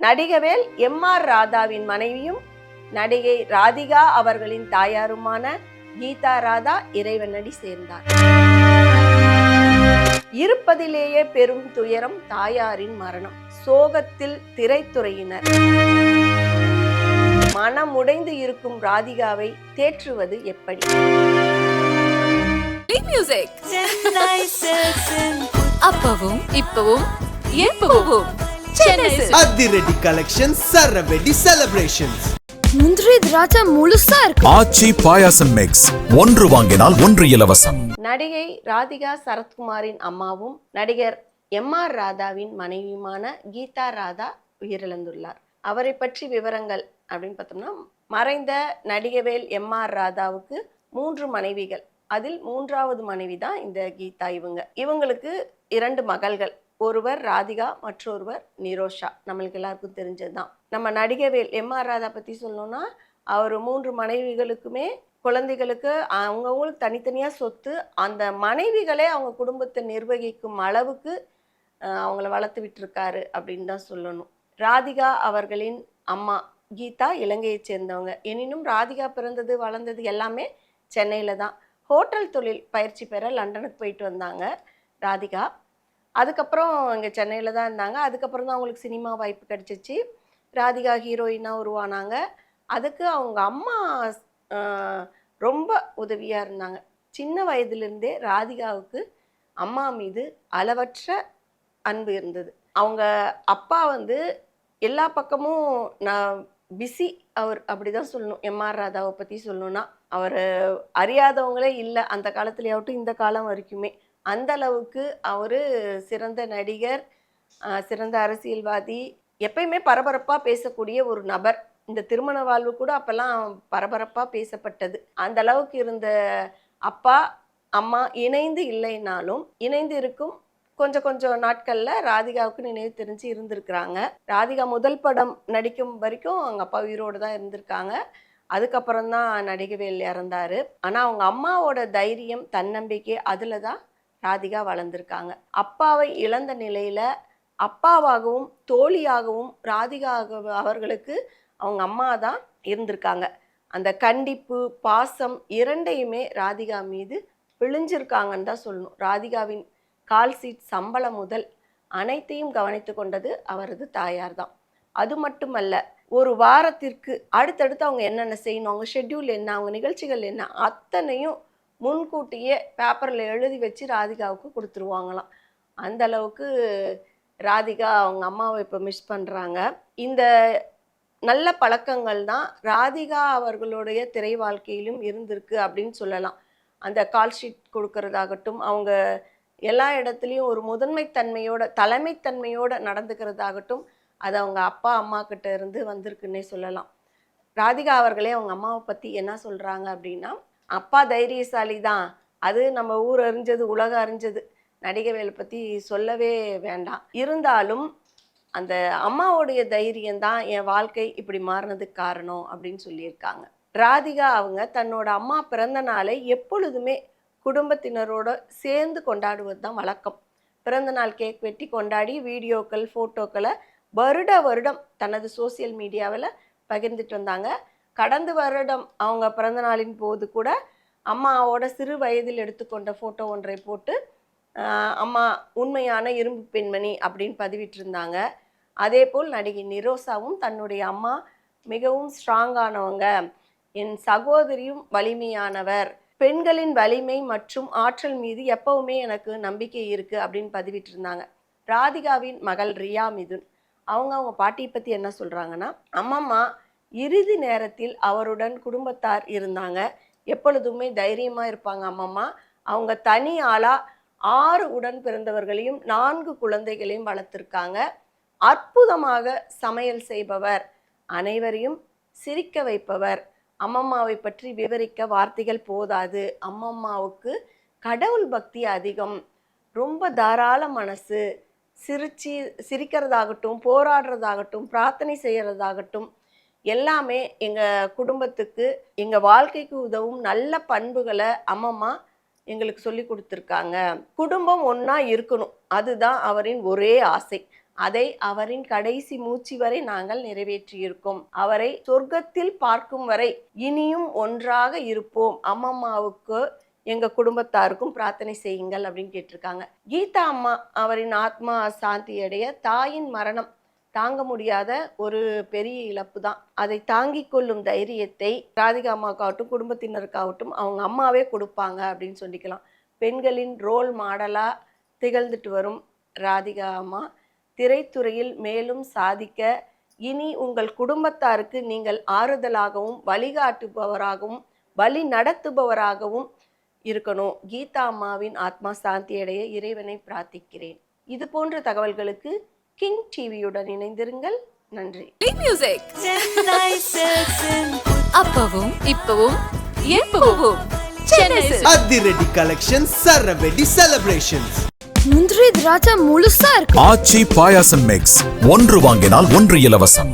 Nadigavel M R ராதாவின் மனைவியும் நடிகை ராதிகா அவர்களின் தாயாருமான கீதா ராதா இறைவனடி சேர்ந்தார். இருப்பதிலேயே பெரும் துயரம் தாயாரின் மரணம். சோகத்தில் திரைத்துறையினர். மனமுடைந்து இருக்கும் ராதிகாவை தேற்றுவது எப்படி? மியூசிக் அப்பவும் இப்பவும் எப்பவும். அதிரடி கலெக்ஷன் சரவெடி செலிப்ரேஷன்ஸ் முந்திரி திராட்சை முழுசா இருக்கு. ஆச்சி பாயாசம் மிக்ஸ் ஒன்று வாங்கினால் ஒன்று இலவசம். நடிகை ராதிகா சரத்குமாரின் அம்மாவும் நடிகர் எம் ஆர் ராதாவின் மனைவியுமான கீதா ராதா உயிரிழந்துள்ளார். அவரை பற்றி விவரங்கள் அப்படின்னு பார்த்தோம்னா மறைந்த நடிகவேல் எம் ஆர் ராதாவுக்கு மூன்று மனைவிகள். அதில் மூன்றாவது மனைவி தான் இந்த கீதா இவங்க. இவங்களுக்கு இரண்டு மகள்கள். ஒருவர் ராதிகா மற்றொருவர் நிரோஷா. நம்மளுக்கு எல்லாருக்கும் தெரிஞ்சதுதான். நம்ம நடிகவேல் எம் ஆர் ராதா பற்றி சொல்லணும்னா அவர் மூன்று மனைவிகளுக்குமே குழந்தைகளுக்கு அவங்கவுங்களுக்கு தனித்தனியாக சொத்து அந்த மனைவிகளே அவங்க குடும்பத்தை நிர்வகிக்கும் அளவுக்கு அவங்கள வளர்த்து விட்டுருக்காரு அப்படின்னு தான் சொல்லணும். ராதிகா அவர்களின் அம்மா கீதா இலங்கையைச் சேர்ந்தவங்க. எனினும் ராதிகா பிறந்தது வளர்ந்தது எல்லாமே சென்னையில் தான். ஹோட்டல் தொழில் பயிற்சி பெற லண்டனுக்கு போயிட்டு வந்தாங்க ராதிகா. அதுக்கப்புறம் இங்கே சென்னையில் தான் இருந்தாங்க. அதுக்கப்புறம் தான் அவங்களுக்கு சினிமா வாய்ப்பு கிடச்சிச்சு. ராதிகா ஹீரோயினாக உருவானாங்க. அதுக்கு அவங்க அம்மா ரொம்ப உதவியாக இருந்தாங்க. சின்ன வயதுலேருந்தே ராதிகாவுக்கு அம்மா மீது அளவற்ற அன்பு இருந்தது. அவங்க அப்பா வந்து எல்லா பக்கமும் நான் பிஸி அவர் அப்படி தான் சொல்லணும். எம்ஆர் ராதாவை பற்றி சொல்லணும்னா அவர் அறியாதவங்களே இல்லை. அந்த காலத்துலேயாகட்டும் இந்த காலம் வரைக்குமே. அந்த அளவுக்கு அவர் சிறந்த நடிகர் சிறந்த அரசியல்வாதி எப்பயுமே பரபரப்பாக பேசக்கூடிய ஒரு நபர். இந்த திருமண வாழ்வு கூட அப்போல்லாம் பரபரப்பாக பேசப்பட்டது. அந்த அளவுக்கு இருந்த அப்பா அம்மா இணைந்து இல்லைனாலும் இணைந்து இருக்கும் கொஞ்சம் கொஞ்சம் நாட்களில் ராதிகாவுக்கு நினைவு தெரிஞ்சு இருந்திருக்கிறாங்க. ராதிகா முதல் படம் நடிக்கும் வரைக்கும் அவங்க அப்பா உயிரோடு தான் இருந்திருக்காங்க. அதுக்கப்புறம் தான் நடிகவேல் இறந்தார். ஆனால் அவங்க அம்மாவோட தைரியம் தன்னம்பிக்கை அதில் தான் ராதிகா வளர்ந்துருக்காங்க. அப்பாவை இழந்த நிலையில் அப்பாவாகவும் தோழியாகவும் ராதிகா அவர்களுக்கு அவங்க அம்மா தான் இருந்திருக்காங்க. அந்த கண்டிப்பு பாசம் இரண்டையுமே ராதிகா மீது விழிஞ்சிருக்காங்கன்னு தான் சொல்லணும். ராதிகாவின் கால் சீட் சம்பளம் முதல் அனைத்தையும் கவனித்து கொண்டது அவரது தாயார் தான். அது மட்டுமல்ல ஒரு வாரத்திற்கு அடுத்தடுத்து அவங்க என்னென்ன செய்யணும் அவங்க ஷெட்யூல் என்ன அவங்க நிகழ்ச்சிகள் என்ன அத்தனையும் முன்கூட்டியே பேப்பரில் எழுதி வச்சு ராதிகாவுக்கு கொடுத்துருவாங்களாம். அந்த அளவுக்கு ராதிகா அவங்க அம்மாவை இப்போ மிஸ் பண்ணுறாங்க இந்த நல்ல பழக்கங்கள் தான் ராதிகா அவர்களுடைய திரை வாழ்க்கையிலும் இருந்திருக்கு அப்படின்னு சொல்லலாம். அந்த கால் ஷீட் கொடுக்கறதாகட்டும் அவங்க எல்லா இடத்துலையும் ஒரு முதன்மைத்தன்மையோட தலைமைத்தன்மையோட நடந்துக்கிறதாகட்டும் அது அவங்க அப்பா அம்மா கிட்ட இருந்து வந்திருக்குன்னே சொல்லலாம். ராதிகா அவர்களே அவங்க அம்மாவை பற்றி என்ன சொல்கிறாங்க அப்படின்னா அப்பா தைரியசாலி தான் அது நம்ம ஊர் அறிஞ்சது உலகம் அறிஞ்சது. நடிகவேலை பற்றி சொல்லவே வேண்டாம். இருந்தாலும் அந்த அம்மாவுடைய தைரியம் தான் என் வாழ்க்கை இப்படி மாறினதுக்கு காரணம் அப்படின்னு சொல்லியிருக்காங்க. ராதிகா அவங்க தன்னோட அம்மா பிறந்த நாளை எப்பொழுதுமே குடும்பத்தினரோட சேர்ந்து கொண்டாடுவது தான் வழக்கம். பிறந்த நாள் கேக் வெட்டி கொண்டாடி வீடியோக்கள் ஃபோட்டோக்களை வருட வருடம் தனது சோசியல் மீடியாவில் பகிர்ந்துட்டு வந்தாங்க. கடந்த வருடம் அவங்க பிறந்த நாளின் போது கூட அம்மாவோட சிறு வயதில் எடுத்துக்கொண்ட ஃபோட்டோ ஒன்றை போட்டு அம்மா உண்மையான இரும்பு பெண்மணி அப்படின்னு பதிவிட்டிருந்தாங்க. அதே போல் நடிகை நிரோசாவும் தன்னுடைய அம்மா மிகவும் ஸ்ட்ராங்கானவங்க என் சகோதரியும் வலிமையானவர். பெண்களின் வலிமை மற்றும் ஆற்றல் மீது எப்பவுமே எனக்கு நம்பிக்கை இருக்குது அப்படின்னு பதிவிட்டிருந்தாங்க. ராதிகாவின் மகள் ரியா மிதுன். அவங்க அவங்க பாட்டியை பற்றி என்ன சொல்கிறாங்கன்னா அம்மம்மா இறுதி நேரத்தில் அவருடன் குடும்பத்தார் இருந்தாங்க. எப்பொழுதுமே தைரியமாக இருப்பாங்க அம்மம்மா. அவங்க தனி ஆளாக ஆறு உடன் பிறந்தவர்களையும் நான்கு குழந்தைகளையும் வளர்த்துருக்காங்க. அற்புதமாக சமையல் செய்பவர் அனைவரையும் சிரிக்க வைப்பவர். அம்மம்மாவை பற்றி விவரிக்க வார்த்தைகள் போதாது. அம்மம்மாவுக்கு கடவுள் பக்தி அதிகம். ரொம்ப தாராள மனசு. சிரிச்சு சிரிக்கிறதாகட்டும் போராடுறதாகட்டும் பிரார்த்தனை செய்கிறதாகட்டும் எல்லாமே எங்கள் குடும்பத்துக்கு எங்கள் வாழ்க்கைக்கு உதவும் நல்ல பண்புகளை அம்மம்மா எங்களுக்கு சொல்லி கொடுத்துருக்காங்க. குடும்பம் ஒன்றா இருக்கணும். அதுதான் அவரின் ஒரே ஆசை. அதை அவரின் கடைசி மூச்சு வரை நாங்கள் நிறைவேற்றியிருக்கோம். அவரை சொர்க்கத்தில் பார்க்கும் வரை இனியும் ஒன்றாக இருப்போம். அம்மம்மாவுக்கு எங்கள் குடும்பத்தாருக்கும் பிரார்த்தனை செய்யுங்கள் அப்படின்னு கேட்டிருக்காங்க. கீதா அம்மா அவரின் ஆத்மா சாந்தி அடைய தாயின் மரணம் தாங்க முடியாத ஒரு பெரிய இழப்பு தான். அதை தாங்கி கொள்ளும் தைரியத்தை ராதிகா அம்மாவுக்காகட்டும் குடும்பத்தினருக்காகட்டும் அவங்க அம்மாவே கொடுப்பாங்க அப்படின்னு சொல்லிக்கலாம். பெண்களின் ரோல் மாடலாக திகழ்ந்துட்டு வரும் ராதிகா அம்மா. திரைத்துறையில் மேலும் சாதிக்க இனி உங்கள் குடும்பத்தாருக்கு நீங்கள் ஆறுதலாகவும் வழிகாட்டுபவராகவும் வழி நடத்துபவராகவும் இருக்கணும். கீதா அம்மாவின் ஆத்மா சாந்தி அடைய இறைவனை பிரார்த்திக்கிறேன். இது போன்ற தகவல்களுக்கு கிங் டிவியுடன் இணைந்திருங்கள். நன்றி. மியூசிக் அப்பவும் இப்பவும் எப்பவும். அதிரடி கலெக்ஷன் சரவெடி செலிப்ரேஷன்ஸ் முந்திரி திராட்சை முழுசா இருக்கு. ஆச்சி பாயாசம் மிக்ஸ் ஒன்று வாங்கினால் ஒன்று இலவசம்.